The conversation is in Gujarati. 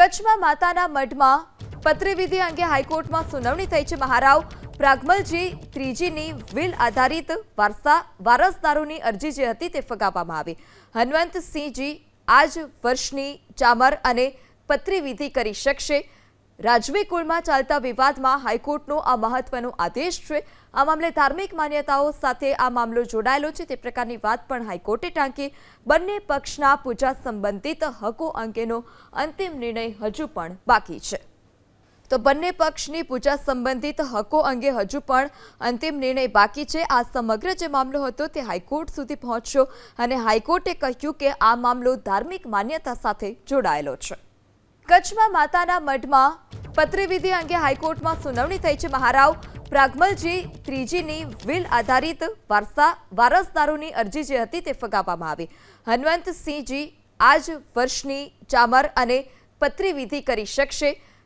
કચ્છમાં માતાના મઢમાં પત્રવિધિ અંગે હાઈકોર્ટમાં સુનાવણી થઈ છે મહારાવ. પ્રાગમલજી ત્રીજીની વિલ આધારિત વારસા વારસદારોની અરજી જે હતી તે ફગાવવામાં આવી. હનવંતસિંહજી આજ વર્ષની ચામર અને પત્રીવિધિ કરી શકશે. રાજવી કુળમાં ચાલતા વિવાદમાં હાઈકોર્ટનો આ મહત્વનો આદેશ છે. આ મામલે ધાર્મિક માન્યતાઓ સાથે આ મામલો જોડાયેલો છે. તે પ્રકારની વાત પણ હાઈકોર્ટે ટાંકી. બંને પક્ષના પૂજા સંબંધિત હકો અંગેનો અંતિમ નિર્ણય હજુ પણ બાકી છે. તો બંને પક્ષની પૂજા સંબંધિત હકો અંગે હજુ પણ અંતિમ નિર્ણય બાકી છે. આ સમગ્ર જે મામલો હતો તે હાઈકોર્ટ સુધી પહોંચ્યો અને હાઈકોર્ટે કહ્યું કે આ મામલો ધાર્મિક માન્યતા સાથે જોડાયેલો છે. કચ્છમાં માતાના મઢમાં પત્રિવિધિ અંગે હાઈકોર્ટમાં સુનાવણી થઈ છે. મહારાવ પ્રાગમલજી ત્રીજીની વિલ આધારિત વારસા વારસદારોની અરજી જે હતી તે ફગાવવામાં આવી. હનવંતસિંહજી આ જ વર્ષની ચામર અને પત્રીવિધિ કરી શકશે.